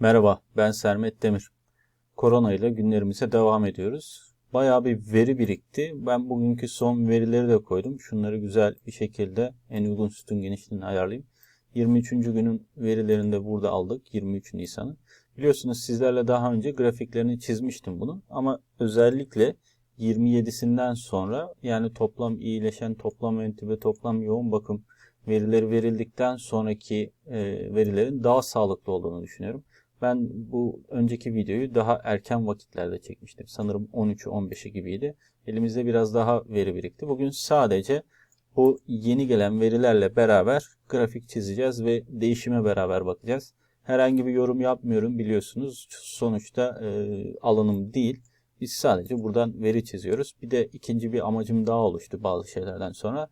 Merhaba, ben Sermet Demir. Korona ile günlerimize devam ediyoruz. Bayağı bir veri birikti. Ben bugünkü son verileri de koydum. Şunları güzel bir şekilde en uygun sütun genişliğini ayarlayayım. 23. günün verilerini de burada aldık. 23 Nisan'ın. Biliyorsunuz sizlerle daha önce grafiklerini çizmiştim bunun. Ama özellikle 27'sinden sonra yani toplam iyileşen, toplam entübe, toplam yoğun bakım verileri verildikten sonraki verilerin daha sağlıklı olduğunu düşünüyorum. Ben bu önceki videoyu daha erken vakitlerde çekmiştim. Sanırım 13'ü 15'i gibiydi. Elimizde biraz daha veri birikti. Bugün sadece bu yeni gelen verilerle beraber grafik çizeceğiz ve değişime beraber bakacağız. Herhangi bir yorum yapmıyorum biliyorsunuz. Sonuçta e, alanım değil. Biz sadece buradan veri çiziyoruz. Bir de ikinci bir amacım daha oluştu bazı şeylerden sonra.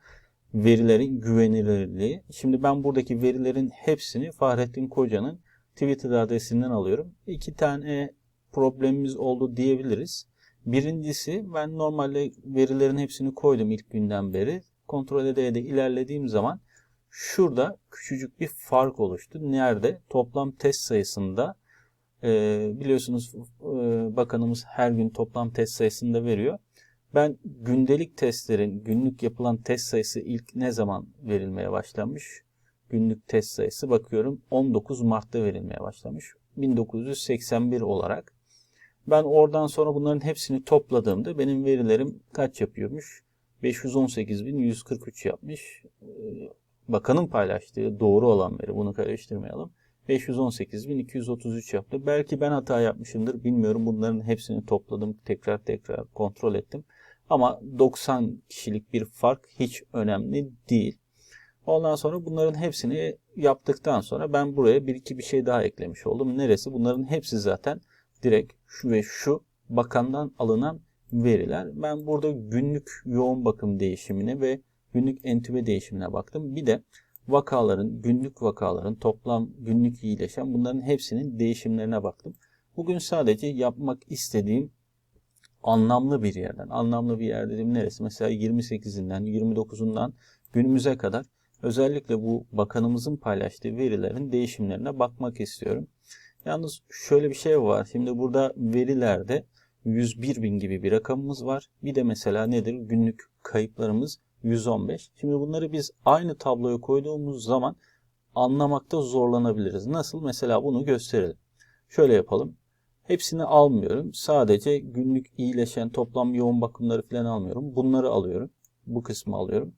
Verilerin güvenilirliği. Şimdi ben buradaki verilerin hepsini Fahrettin Koca'nın Twitter adresinden alıyorum. İki tane problemimiz oldu diyebiliriz. Birincisi ben normalde verilerin hepsini koydum ilk günden beri. Kontrol ede de ilerlediğim zaman şurada küçücük bir fark oluştu. Nerede? Toplam test sayısında e, biliyorsunuz e, bakanımız her gün toplam test sayısını da veriyor. Ben gündelik testlerin, günlük yapılan test sayısı ilk ne zaman verilmeye başlanmış? Günlük test sayısı bakıyorum 19 Mart'ta verilmeye başlamış. 1981 olarak. Ben oradan sonra bunların hepsini topladığımda benim verilerim kaç yapıyormuş? 518.143 yapmış. Ee, bakanın paylaştığı doğru olan veri bunu karıştırmayalım. 518.233 yaptı. Belki ben hata yapmışımdır bilmiyorum. Bunların hepsini topladım. Tekrar tekrar kontrol ettim. Ama 90 kişilik bir fark hiç önemli değil. Ondan sonra bunların hepsini yaptıktan sonra ben buraya bir iki bir şey daha eklemiş oldum. Neresi? Bunların hepsi zaten direkt şu ve şu bakandan alınan veriler. Ben burada günlük yoğun bakım değişimine ve günlük entübe değişimine baktım. Bir de vakaların, günlük vakaların toplam günlük iyileşen bunların hepsinin değişimlerine baktım. Bugün sadece yapmak istediğim anlamlı bir yerden, anlamlı bir yer dediğim neresi? Mesela 28'inden, 29'undan günümüze kadar Özellikle bu bakanımızın paylaştığı verilerin değişimlerine bakmak istiyorum. Yalnız şöyle bir şey var. Şimdi burada verilerde 101 bin gibi bir rakamımız var. Bir de mesela nedir? Günlük kayıplarımız 115. Şimdi bunları biz aynı tabloya koyduğumuz zaman anlamakta zorlanabiliriz. Nasıl? Mesela bunu gösterelim. Şöyle yapalım. Hepsini almıyorum. Sadece günlük iyileşen toplam yoğun bakımları falan almıyorum. Bunları alıyorum. Bu kısmı alıyorum.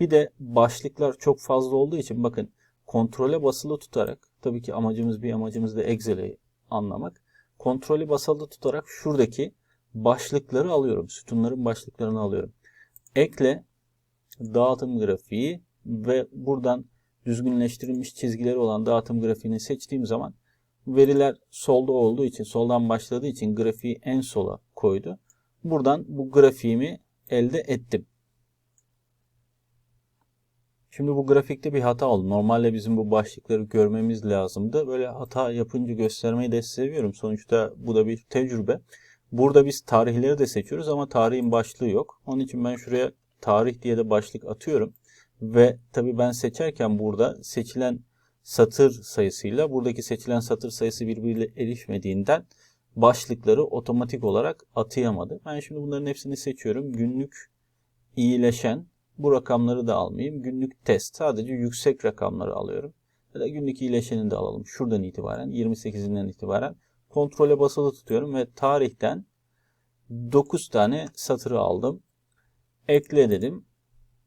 Bir de başlıklar çok fazla olduğu için bakın kontrole basılı tutarak tabii ki amacımız bir amacımız da Excel'i anlamak. Kontrolü basılı tutarak şuradaki başlıkları alıyorum. Sütunların başlıklarını alıyorum. Ekle dağıtım grafiği ve buradan düzgünleştirilmiş çizgileri olan dağıtım grafiğini seçtiğim zaman veriler solda olduğu için, soldan başladığı için grafiği en sola koydu. Buradan bu grafiğimi elde ettim. Şimdi bu grafikte bir hata oldu. Normalde bizim bu başlıkları görmemiz lazımdı. Böyle hata yapınca göstermeyi de seviyorum. Sonuçta bu da bir tecrübe. Burada biz tarihleri de seçiyoruz ama tarihin başlığı yok. Onun için ben şuraya tarih diye de başlık atıyorum. Ve tabii ben seçerken burada seçilen satır sayısıyla buradaki seçilen satır sayısı birbiriyle erişmediğinden başlıkları otomatik olarak atayamadı. Ben şimdi bunların hepsini seçiyorum. Günlük iyileşen bu rakamları da almayayım. Günlük test sadece yüksek rakamları alıyorum. Ya da günlük iyileşeni de alalım. Şuradan itibaren 28'inden itibaren kontrole basılı tutuyorum ve tarihten 9 tane satırı aldım. Ekle dedim.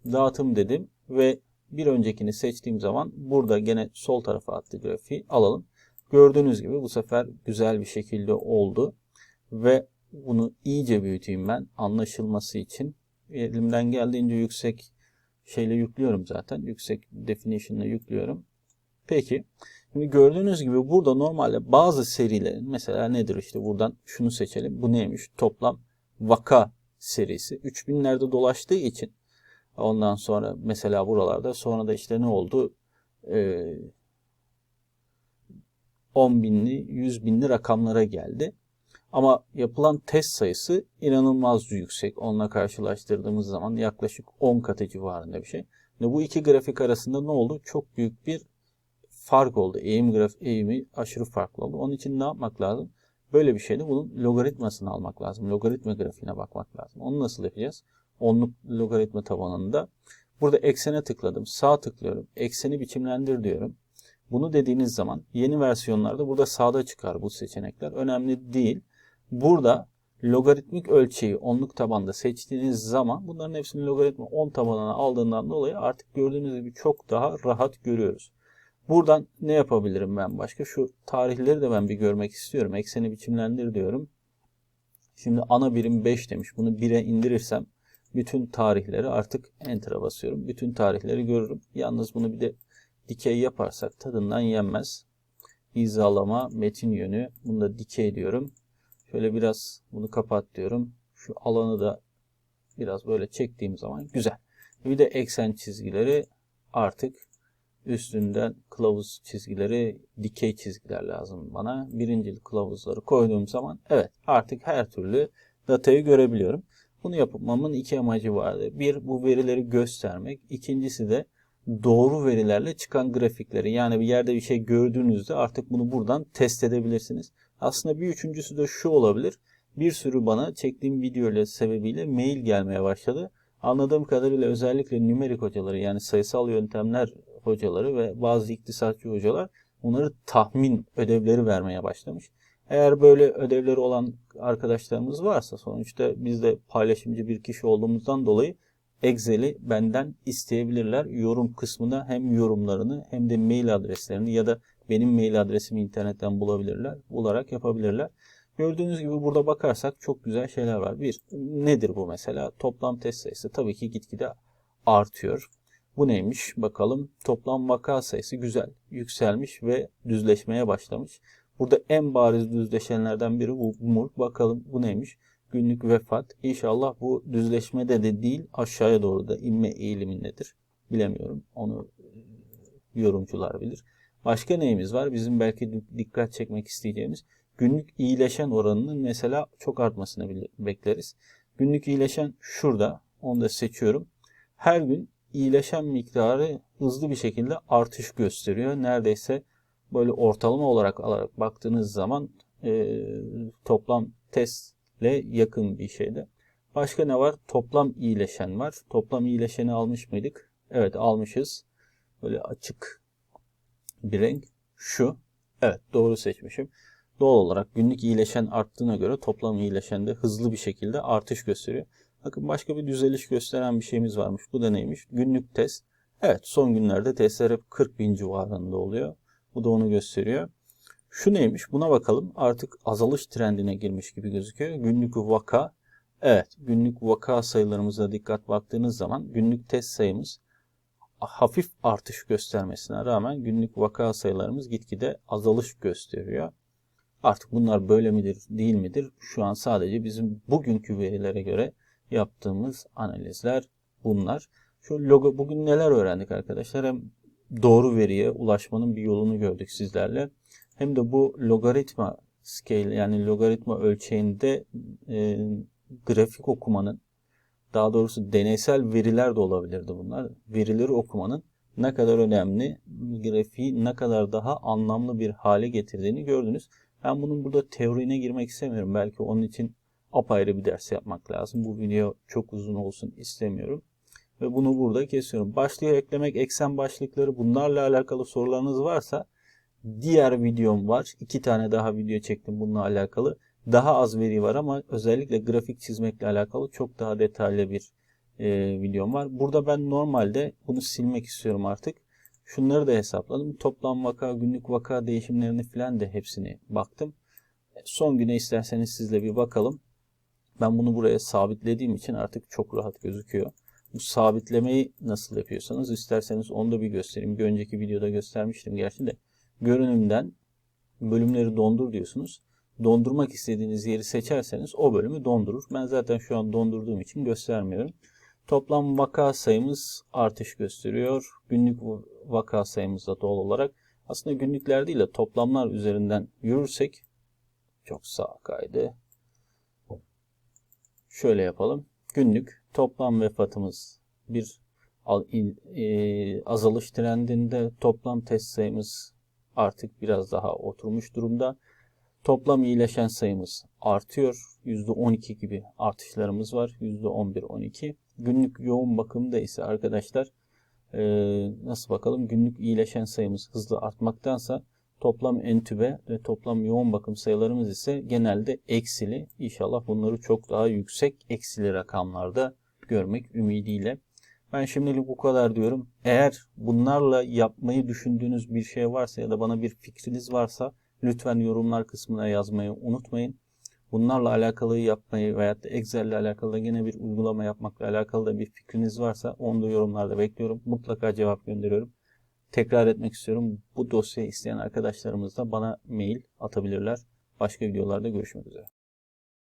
Dağıtım dedim ve bir öncekini seçtiğim zaman burada gene sol tarafa attı grafiği alalım. Gördüğünüz gibi bu sefer güzel bir şekilde oldu ve bunu iyice büyüteyim ben anlaşılması için elimden geldiğince yüksek şeyle yüklüyorum zaten. Yüksek definition'la yüklüyorum. Peki. Şimdi gördüğünüz gibi burada normalde bazı serilerin mesela nedir işte buradan şunu seçelim. Bu neymiş? Toplam vaka serisi. 3000'lerde dolaştığı için ondan sonra mesela buralarda sonra da işte ne oldu? Ee, 10 binli, 100 binli rakamlara geldi. Ama yapılan test sayısı inanılmaz yüksek. Onunla karşılaştırdığımız zaman yaklaşık 10 katı civarında bir şey. Ve bu iki grafik arasında ne oldu? Çok büyük bir fark oldu. Eğim graf eğimi aşırı farklı oldu. Onun için ne yapmak lazım? Böyle bir şeyde bunun logaritmasını almak lazım. Logaritma grafiğine bakmak lazım. Onu nasıl yapacağız? Onluk logaritma tabanında. Burada eksene tıkladım. Sağ tıklıyorum. Ekseni biçimlendir diyorum. Bunu dediğiniz zaman yeni versiyonlarda burada sağda çıkar bu seçenekler. Önemli değil. Burada logaritmik ölçeği onluk tabanda seçtiğiniz zaman bunların hepsini logaritma 10 tabanına aldığından dolayı artık gördüğünüz gibi çok daha rahat görüyoruz. Buradan ne yapabilirim ben başka? Şu tarihleri de ben bir görmek istiyorum. Ekseni biçimlendir diyorum. Şimdi ana birim 5 demiş. Bunu 1'e indirirsem bütün tarihleri artık enter'a basıyorum. Bütün tarihleri görürüm. Yalnız bunu bir de dikey yaparsak tadından yenmez. Hizalama, metin yönü. Bunu da dikey diyorum. Şöyle biraz bunu kapat diyorum. Şu alanı da biraz böyle çektiğim zaman güzel. Bir de eksen çizgileri artık üstünden kılavuz çizgileri, dikey çizgiler lazım bana. Birincil kılavuzları koyduğum zaman evet artık her türlü datayı görebiliyorum. Bunu yapmamın iki amacı vardı. Bir bu verileri göstermek. İkincisi de doğru verilerle çıkan grafikleri. Yani bir yerde bir şey gördüğünüzde artık bunu buradan test edebilirsiniz. Aslında bir üçüncüsü de şu olabilir. Bir sürü bana çektiğim video ile sebebiyle mail gelmeye başladı. Anladığım kadarıyla özellikle nümerik hocaları yani sayısal yöntemler hocaları ve bazı iktisatçı hocalar bunları tahmin ödevleri vermeye başlamış. Eğer böyle ödevleri olan arkadaşlarımız varsa sonuçta biz de paylaşımcı bir kişi olduğumuzdan dolayı Excel'i benden isteyebilirler. Yorum kısmına hem yorumlarını hem de mail adreslerini ya da benim mail adresimi internetten bulabilirler. Bularak yapabilirler. Gördüğünüz gibi burada bakarsak çok güzel şeyler var. Bir, nedir bu mesela? Toplam test sayısı tabii ki gitgide artıyor. Bu neymiş? Bakalım. Toplam vaka sayısı güzel, yükselmiş ve düzleşmeye başlamış. Burada en bariz düzleşenlerden biri bu mur. Bakalım bu neymiş? Günlük vefat. İnşallah bu düzleşmede de değil aşağıya doğru da inme eğilimindedir. Bilemiyorum. Onu yorumcular bilir. Başka neyimiz var? Bizim belki dikkat çekmek isteyeceğimiz günlük iyileşen oranının mesela çok artmasını bekleriz. Günlük iyileşen şurada. Onu da seçiyorum. Her gün iyileşen miktarı hızlı bir şekilde artış gösteriyor. Neredeyse böyle ortalama olarak alarak baktığınız zaman e, toplam testle yakın bir şeyde. Başka ne var? Toplam iyileşen var. Toplam iyileşeni almış mıydık? Evet almışız. Böyle açık bir renk. Şu. Evet doğru seçmişim. Doğal olarak günlük iyileşen arttığına göre toplam iyileşen de hızlı bir şekilde artış gösteriyor. Bakın başka bir düzeliş gösteren bir şeyimiz varmış. Bu da neymiş? Günlük test. Evet son günlerde testler hep 40 bin civarında oluyor. Bu da onu gösteriyor. Şu neymiş? Buna bakalım. Artık azalış trendine girmiş gibi gözüküyor. Günlük vaka. Evet günlük vaka sayılarımıza dikkat baktığınız zaman günlük test sayımız hafif artış göstermesine rağmen günlük vaka sayılarımız gitgide azalış gösteriyor. Artık bunlar böyle midir değil midir? Şu an sadece bizim bugünkü verilere göre yaptığımız analizler bunlar. Şu logo bugün neler öğrendik arkadaşlar? Hem doğru veriye ulaşmanın bir yolunu gördük sizlerle. Hem de bu logaritma scale yani logaritma ölçeğinde e, grafik okumanın daha doğrusu deneysel veriler de olabilirdi bunlar. Verileri okumanın ne kadar önemli, grafiği ne kadar daha anlamlı bir hale getirdiğini gördünüz. Ben bunun burada teorine girmek istemiyorum. Belki onun için apayrı bir ders yapmak lazım. Bu video çok uzun olsun istemiyorum. Ve bunu burada kesiyorum. Başlığı eklemek, eksen başlıkları bunlarla alakalı sorularınız varsa diğer videom var. İki tane daha video çektim bununla alakalı. Daha az veri var ama özellikle grafik çizmekle alakalı çok daha detaylı bir e, videom var. Burada ben normalde bunu silmek istiyorum artık. Şunları da hesapladım. Toplam vaka, günlük vaka değişimlerini falan da hepsini baktım. Son güne isterseniz sizle bir bakalım. Ben bunu buraya sabitlediğim için artık çok rahat gözüküyor. Bu sabitlemeyi nasıl yapıyorsanız isterseniz onu da bir göstereyim. Bir önceki videoda göstermiştim gerçi de. Görünümden bölümleri dondur diyorsunuz. Dondurmak istediğiniz yeri seçerseniz o bölümü dondurur. Ben zaten şu an dondurduğum için göstermiyorum. Toplam vaka sayımız artış gösteriyor. Günlük vaka sayımız da doğal olarak. Aslında günlükler değil de toplamlar üzerinden yürürsek çok sağ kaydı. Şöyle yapalım. Günlük toplam vefatımız bir e, azalış trendinde toplam test sayımız artık biraz daha oturmuş durumda. Toplam iyileşen sayımız artıyor. %12 gibi artışlarımız var. %11-12. Günlük yoğun bakımda ise arkadaşlar e, nasıl bakalım günlük iyileşen sayımız hızlı artmaktansa toplam entübe ve toplam yoğun bakım sayılarımız ise genelde eksili. İnşallah bunları çok daha yüksek eksili rakamlarda görmek ümidiyle. Ben şimdilik bu kadar diyorum. Eğer bunlarla yapmayı düşündüğünüz bir şey varsa ya da bana bir fikriniz varsa lütfen yorumlar kısmına yazmayı unutmayın. Bunlarla alakalı yapmayı veyahut da Excel ile alakalı yine bir uygulama yapmakla alakalı da bir fikriniz varsa onu da yorumlarda bekliyorum. Mutlaka cevap gönderiyorum. Tekrar etmek istiyorum. Bu dosyayı isteyen arkadaşlarımız da bana mail atabilirler. Başka videolarda görüşmek üzere.